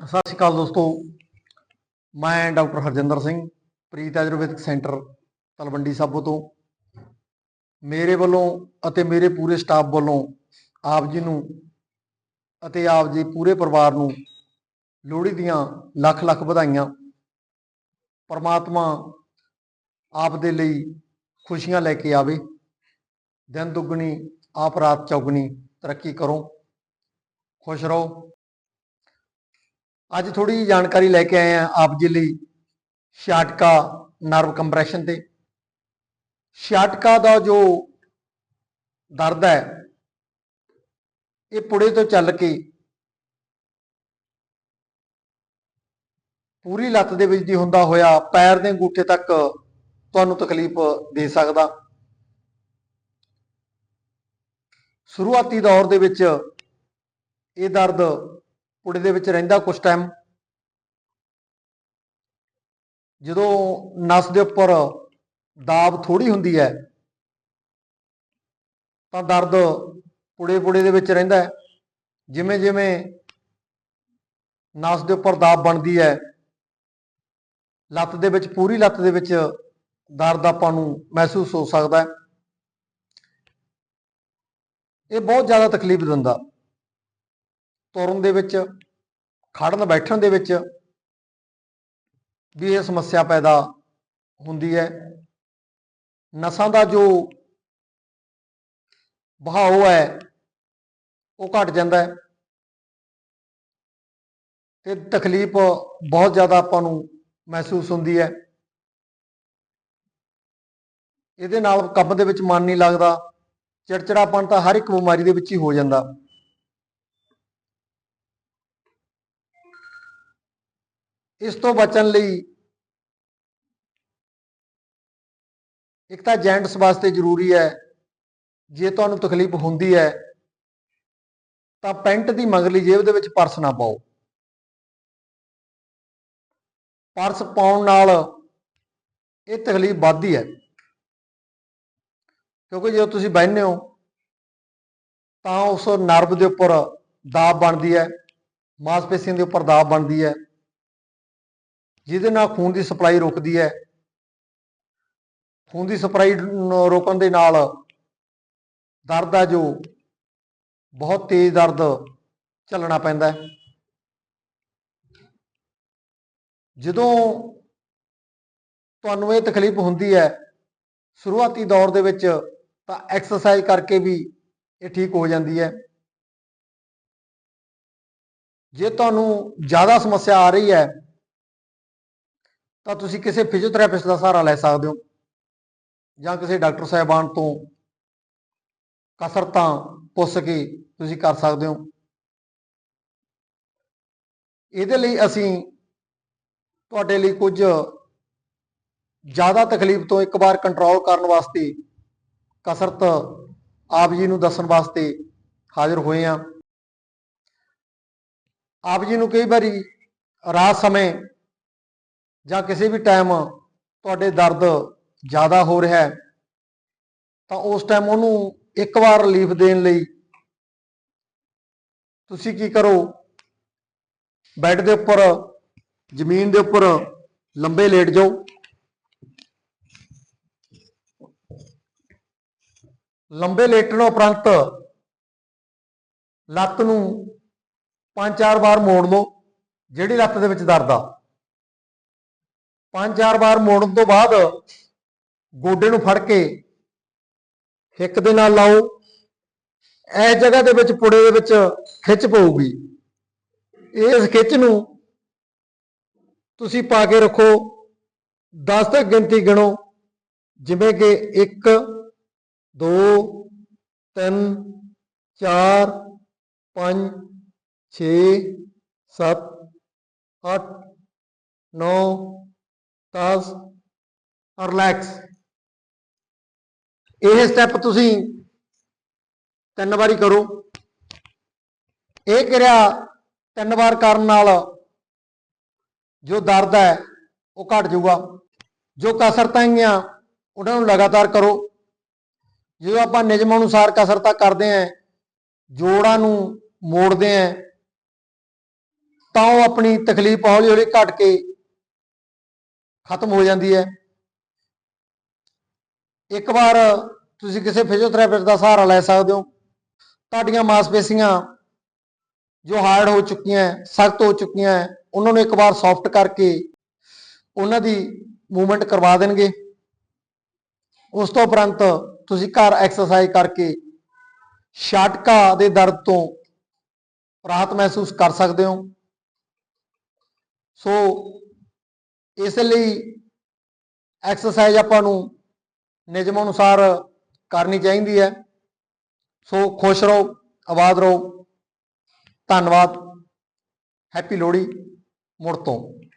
ਸਤਿ ਸ਼੍ਰੀ ਅਕਾਲ ਦੋਸਤੋ। ਮੈਂ ਡਾਕਟਰ ਹਰਜਿੰਦਰ ਸਿੰਘ, ਪ੍ਰੀਤ ਆਯੁਰਵੈਦਿਕ ਸੈਂਟਰ, ਤਲਵੰਡੀ ਸਾਬੋ ਤੋਂ। ਮੇਰੇ ਵੱਲੋਂ ਅਤੇ ਮੇਰੇ ਪੂਰੇ ਸਟਾਫ ਵੱਲੋਂ ਆਪ ਜੀ ਨੂੰ ਅਤੇ ਆਪ ਜੀ ਪੂਰੇ ਪਰਿਵਾਰ ਨੂੰ ਲੋਹੜੀ ਦੀਆਂ ਲੱਖ ਲੱਖ ਵਧਾਈਆਂ। ਪਰਮਾਤਮਾ ਆਪ ਦੇ ਲਈ ਖੁਸ਼ੀਆਂ ਲੈ ਕੇ ਆਵੇ। ਦਿਨ ਦੁੱਗਣੀ, ਆਪ ਰਾਤ ਚੌਗਣੀ ਤਰੱਕੀ ਕਰੋ। ਖੁਸ਼ ਰਹੋ। ਅੱਜ ਥੋੜੀ ਜਿਹੀ ਜਾਣਕਾਰੀ ਲੈ ਕੇ ਆਏ ਆ ਆਪ ਜੀ ਲਈ ਸ਼ਾਟਕਾ ਨਰਵ ਕੰਪਰੈਸ਼ਨ ਤੇ। ਸ਼ਾਟਕਾ ਦਾ ਜੋ ਦਰਦ ਹੈ, ਇਹ ਪੁੜੇ ਤੋਂ ਚੱਲ ਕੇ ਪੂਰੀ ਲੱਤ ਦੇ ਵਿੱਚ ਦੀ ਹੁੰਦਾ ਹੋਇਆ ਪੈਰ ਦੇ ਅੰਗੂਠੇ ਤੱਕ ਤੁਹਾਨੂੰ ਤਕਲੀਫ ਦੇ ਸਕਦਾ। ਸ਼ੁਰੂਆਤੀ ਦੌਰ ਦੇ ਵਿੱਚ ਇਹ ਦਰਦ ਪੁੜੇ ਦੇ ਵਿੱਚ ਰਹਿੰਦਾ ਕੁਝ ਟਾਈਮ ਜਦੋਂ ਨਸ ਦੇ ਉੱਪਰ ਦਾਬ ਥੋੜੀ ਹੁੰਦੀ ਹੈ, ਤਾਂ ਦਰਦ ਪੁੜੇ ਪੁੜੇ ਦੇ ਵਿੱਚ ਰਹਿੰਦਾ ਹੈ। ਜਿਵੇਂ ਜਿਵੇਂ ਨਸ ਦੇ ਉੱਪਰ ਦਾਬ ਬਣਦੀ ਹੈ, ਲੱਤ ਦੇ ਵਿੱਚ, ਪੂਰੀ ਲੱਤ ਦੇ ਵਿੱਚ ਦਰਦ ਆਪਾਂ ਨੂੰ ਮਹਿਸੂਸ ਹੋ ਸਕਦਾ ਹੈ। ਇਹ ਬਹੁਤ ਜ਼ਿਆਦਾ ਤਕਲੀਫ ਦਿੰਦਾ। ਤੁਰਨ ਦੇ ਵਿੱਚ, ਖੜਨ ਬੈਠਣ ਦੇ ਵਿੱਚ ਵੀ ਇਹ ਸਮੱਸਿਆ ਪੈਦਾ ਹੁੰਦੀ ਹੈ। ਨਸਾਂ ਦਾ ਜੋ ਬਹਾਓ ਹੈ, ਉਹ ਘਟ ਜਾਂਦਾ ਹੈ ਤੇ ਤਕਲੀਫ ਬਹੁਤ ਜ਼ਿਆਦਾ ਆਪਾਂ ਨੂੰ ਮਹਿਸੂਸ ਹੁੰਦੀ ਹੈ। ਇਹਦੇ ਨਾਲ ਕੰਮ ਦੇ ਵਿੱਚ ਮਨ ਨਹੀਂ ਲੱਗਦਾ, ਚਿੜਚਿੜਾਪਨ ਤਾਂ ਹਰ ਇੱਕ ਬਿਮਾਰੀ ਦੇ ਵਿੱਚ ਹੀ ਹੋ ਜਾਂਦਾ। ਇਸ ਤੋਂ ਬਚਣ ਲਈ ਇੱਕ ਤਾਂ ਜੈਂਟਸ ਵਾਸਤੇ ਜ਼ਰੂਰੀ ਹੈ, ਜੇ ਤੁਹਾਨੂੰ ਤਕਲੀਫ ਹੁੰਦੀ ਹੈ, ਤਾਂ ਪੈਂਟ ਦੀ ਮਗਰਲੀ ਜੇਬ ਦੇ ਵਿੱਚ ਪਰਸ ਨਾ ਪਾਓ। ਪਰਸ ਪਾਉਣ ਨਾਲ ਇਹ ਤਕਲੀਫ ਵੱਧਦੀ ਹੈ। ਕਿਉਂਕਿ ਜਦੋਂ ਤੁਸੀਂ ਬਹਿੰਦੇ ਹੋ, ਤਾਂ ਉਸ ਨਰਵ ਦੇ ਉੱਪਰ ਦਾਬ ਬਣਦੀ ਹੈ, ਮਾਸਪੇਸ਼ੀਆਂ ਦੇ ਉੱਪਰ ਦਾਬ ਬਣਦੀ ਹੈ। ਜਿਹਦੇ ਨਾਲ ਖੂਨ ਦੀ ਸਪਲਾਈ ਰੁਕਦੀ ਹੈ। ਖੂਨ ਦੀ ਸਪਲਾਈ ਰੋਕਣ ਦੇ ਨਾਲ ਦਰਦ ਆ ਜੋ, ਬਹੁਤ ਤੇਜ਼ ਦਰਦ ਚੱਲਣਾ ਪੈਂਦਾ ਹੈ। ਜਦੋਂ ਤੁਹਾਨੂੰ ਇਹ ਤਕਲੀਫ ਹੁੰਦੀ ਹੈ ਸ਼ੁਰੂਆਤੀ ਦੌਰ ਦੇ ਵਿੱਚ ਤਾਂ ਐਕਸਰਸਾਈਜ਼ ਕਰਕੇ ਵੀ ਇਹ ਠੀਕ ਹੋ ਜਾਂਦੀ ਹੈ। ਜੇ ਤੁਹਾਨੂੰ ਜ਼ਿਆਦਾ ਸਮੱਸਿਆ ਆ ਰਹੀ ਹੈ ਤਾਂ ਤੁਸੀਂ ਕਿਸੇ ਫਿਜ਼ੀਓਥੈਰੇਪਿਸਟ ਦਾ ਸਹਾਰਾ ਲੈ ਸਕਦੇ ਹੋ ਜਾਂ ਕਿਸੇ ਡਾਕਟਰ ਸਾਹਿਬਾਨ ਤੋਂ ਕਸਰਤਾਂ ਪੁੱਛ ਕੇ ਤੁਸੀਂ ਕਰ ਸਕਦੇ ਹੋ। ਇਹਦੇ ਲਈ ਅਸੀਂ ਤੁਹਾਡੇ ਲਈ ਕੁਝ ਜ਼ਿਆਦਾ ਤਕਲੀਫ ਤੋਂ ਇੱਕ ਵਾਰ ਕੰਟਰੋਲ ਕਰਨ ਵਾਸਤੇ ਕਸਰਤ ਆਪ ਜੀ ਨੂੰ ਦੱਸਣ ਵਾਸਤੇ ਹਾਜ਼ਰ ਹੋਏ ਆ ਆਪ ਜੀ ਨੂੰ ਕਈ ਵਾਰੀ ਰਾਤ ਸਮੇਂ ਜਾਂ ਕਿਸੇ ਵੀ ਟਾਈਮ ਤੁਹਾਡੇ ਦਰਦ ਜ਼ਿਆਦਾ ਹੋ ਰਿਹਾ ਹੈ, ਤਾਂ ਉਸ ਟਾਈਮ ਉਹਨੂੰ ਇੱਕ ਵਾਰ ਰਿਲੀਫ ਦੇਣ ਲਈ ਤੁਸੀਂ ਕੀ ਕਰੋ? ਬੈੱਡ ਦੇ ਉੱਪਰ, ਜ਼ਮੀਨ ਦੇ ਉੱਪਰ ਲੰਬੇ ਲੇਟ ਜਾਓ। ਲੰਬੇ ਲੇਟਣ ਉਪਰੰਤ ਲੱਤ ਨੂੰ ਪੰਜ ਚਾਰ ਵਾਰ ਮੋੜ ਲਓ, ਜਿਹੜੀ ਲੱਤ ਦੇ ਵਿੱਚ ਦਰਦ ਆ। ਪੰਜ ਚਾਰ ਵਾਰ ਮੋੜਨ ਤੋਂ ਬਾਅਦ ਗੋਡੇ ਨੂੰ ਫੜ ਕੇ ਹਿੱਕ ਦੇ ਨਾਲ ਲਾਓ। ਇਸ ਜਗ੍ਹਾ ਦੇ ਵਿੱਚ, ਪੁੜੇ ਦੇ ਵਿੱਚ ਖਿੱਚ ਪਊਗੀ। ਇਸ ਖਿੱਚ ਨੂੰ ਤੁਸੀਂ ਪਾ ਕੇ ਰੱਖੋ। 10 ਤੱਕ ਗਿਣਤੀ ਗਿਣੋ। ਜਿਵੇਂ ਕਿ 1 2 3 4 5 6 7 8 9 10 ਰਿਲੈਕਸ ਇਹ ਸਟੈਪ ਤੁਸੀਂ ਤਿੰਨ ਵਾਰੀ ਕਰੋ। ਇਹ ਕਿਰਿਆ ਤਿੰਨ ਵਾਰ ਕਰਨ ਨਾਲ ਜੋ ਦਰਦ ਹੈ, ਉਹ ਘਟ ਜਾਊਗਾ। ਜੋ ਕਸਰਤਾਂ ਹੈਗੀਆਂ ਉਹਨਾਂ ਨੂੰ ਲਗਾਤਾਰ ਕਰੋ। ਜਦੋਂ ਆਪਾਂ ਨਿਯਮ ਅਨੁਸਾਰ ਕਸਰਤਾਂ ਕਰਦੇ ਆਂ ਜੋੜਾਂ ਨੂੰ ਮੋੜਦੇ ਆਂ ਤਾਂ ਉਹ ਆਪਣੀ ਤਕਲੀਫ ਹੌਲੀ ਹੌਲੀ ਘਟ ਕੇ ਖਤਮ ਹੋ ਜਾਂਦੀ ਹੈ। ਇੱਕ ਵਾਰ ਤੁਸੀਂ ਕਿਸੇ ਫਿਜ਼ੀਓਥੈਰੇਪਿਸਟ ਦਾ ਸਹਾਰਾ ਲੈ ਸਕਦੇ ਹੋ। ਤੁਹਾਡੀਆਂ ਮਾਸਪੇਸ਼ੀਆਂ ਜੋ ਹਾਰਡ ਹੋ ਚੁੱਕੀਆਂ, ਸਖਤ ਹੋ ਚੁੱਕੀਆਂ, ਉਹਨਾਂ ਨੂੰ ਇੱਕ ਵਾਰ ਸੌਫਟ ਕਰਕੇ ਉਹਨਾਂ ਦੀ ਮੂਵਮੈਂਟ ਕਰਵਾ ਦੇਣਗੇ। ਉਸ ਤੋਂ ਉਪਰੰਤ ਤੁਸੀਂ ਘਰ ਐਕਸਰਸਾਈਜ਼ ਕਰਕੇ ਛਾਟਕਾ ਦੇ ਦਰਦ ਤੋਂ ਰਾਹਤ ਮਹਿਸੂਸ ਕਰ ਸਕਦੇ ਹੋ। ਸੋ ਇਸ ਲਈ ਐਕਸਰਸਾਈਜ਼ ਆਪਾਂ ਨੂੰ ਨਿਯਮ ਅਨੁਸਾਰ ਕਰਨੀ ਚਾਹੀਦੀ ਹੈ। ਸੋ ਖੁਸ਼ ਰਹੋ, ਆਬਾਦ ਰਹੋ। ਧੰਨਵਾਦ। ਹੈਪੀ ਲੋਹੜੀ। ਮੁੜ ਤੋਂ।